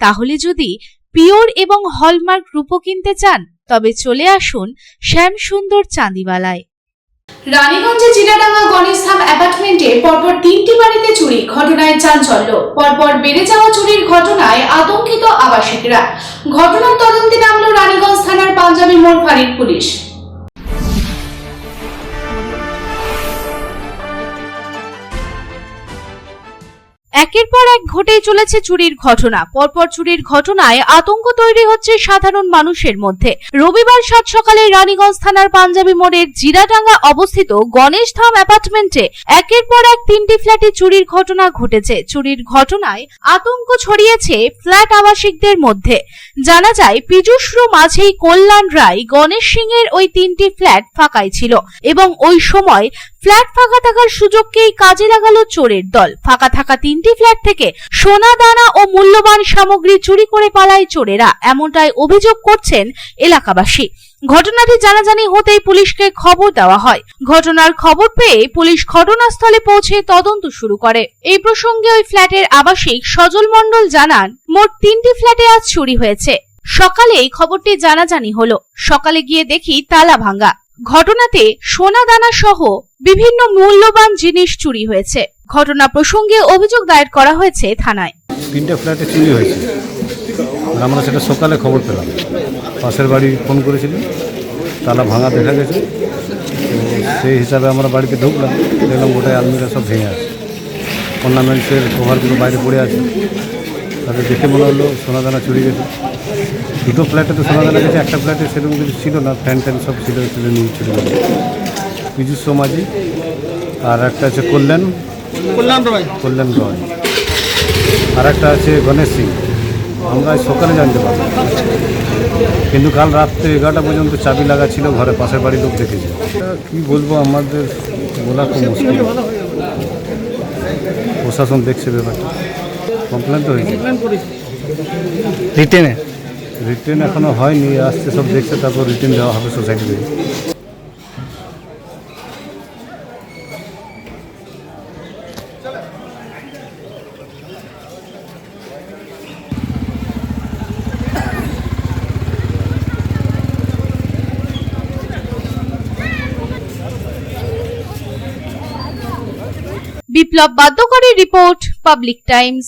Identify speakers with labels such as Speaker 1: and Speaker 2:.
Speaker 1: তাহলে যদি পিওর এবং হলমার্ক রূপো কিনতে চান, তবে চলে আসুন শ্যাম সুন্দর চাঁদিওয়ালায়।
Speaker 2: রানীগঞ্জে জিরাডাঙ্গা গণেশ ধাম অ্যাপার্টমেন্টে পরপর তিনটি বাড়িতে চুরি ঘটনায় চাঞ্চল্য। পরপর বেড়ে যাওয়া চুরির ঘটনায় আতঙ্কিত আবাসিকরা। ঘটনার তদন্তে নামলো রানীগঞ্জ থানার পাঞ্জাবি মোড় ফাঁড়ির পুলিশ।
Speaker 1: একের পর এক ঘটেই চলেছে চুরির ঘটনা। পরপর চুরির ঘটনায় আতঙ্ক তৈরি হচ্ছে সাধারণ মানুষের মধ্যে। রবিবার সাত সকালে রানীগঞ্জ থানার পাঞ্জাবি মোড়ের জিরাডাঙ্গা অবস্থিত গণেশ ধাম অ্যাপার্টমেন্টে একের পর এক তিনটি ফ্ল্যাটে চুরির ঘটনা ঘটেছে। চুরির ঘটনায় আতঙ্ক ছড়িয়েছে ফ্ল্যাট আবাসিকদের মধ্যে। জানা যায় পীযুষরু মাঝেই কল্যাণ রায় গণেশ সিং এর ওই তিনটি ফ্ল্যাট ফাঁকাই ছিল এবং ওই সময় ফ্ল্যাট ফাঁকা থাকার সুযোগকেই কাজে লাগালো চোরের দল। ফাঁকা থাকা তিনটি ফ্ল্যাট থেকে সোনা, দানা ও মূল্যবান সামগ্রী চুরি করে পালায় চোরেরা, এমনটাই অভিযোগ করছেন এলাকাবাসী। ঘটনাটি জানাজানি হতেই পুলিশকে খবর দেওয়া হয়। ঘটনার খবর পেয়ে পুলিশ ঘটনাস্থলে পৌঁছে তদন্ত শুরু করে। এই প্রসঙ্গে ওই ফ্ল্যাটের আবাসিক সজল মণ্ডল জানান, মোট তিনটি ফ্ল্যাটে আজ চুরি হয়েছে। সকালে এই খবরটি জানাজানি হলো। সকালে গিয়ে দেখি তালা ভাঙ্গা ঘটনাতে সোনা দানা সহ বিভিন্ন মূল্যবান জিনিস চুরি হয়েছে। ঘটনা প্রসঙ্গে অভিযোগ দায়ের করা হয়েছে থানায়।
Speaker 3: তিনটে ফ্ল্যাটে চুরি হয়েছে। আমরা সেটা সকালে খবর পেলাম। পাশের বাড়ি ফোন করেছিলেন তালা ভাঙা দেখা গেছে। সেই হিসাবে আমরা বাড়িতে ঢুকলাম। দেখলাম গোটায় আলমিরা সব ভেঙে আছে। অর্নামেন্টসের কভারগুলো বাইরে পড়ে আছে। তাদের দেখে মনে হলো সোনাদানা চুরি গেছে। দুটো ফ্ল্যাটে তো সোনাদানা গেছে একটা ফ্ল্যাটে সেরকম কিছু ছিল না ফ্যান ট্যান সব ছিল ছিল নিয়ে চুরি গেছে বিজু সমাজি আর একটা আছে কল্যাণ।
Speaker 4: কল্যাণ রয়।
Speaker 3: কল্যাণ রয়। আর একটা আছে গণেশ সিং। আমরা আজ সকালে জানতে পারলাম। কিন্তু কাল রাত্রে এগারোটা পর্যন্ত চাবি লাগা ছিল ঘরে পাশের বাড়ির লোক দেখেছে। এটা কী বলব আমাদের বলা খুব মুশকিল। প্রশাসন দেখছে ব্যাপারটা। কমপ্লেন তো হয়েছে।
Speaker 4: রিটেনে
Speaker 3: রিটার্ন এখনও হয়নি, আসছে, সব দেখছে, তারপর রিটার্ন দেওয়া হবে সোসাইটি থেকে।
Speaker 1: Biplab Badyakari report, public times.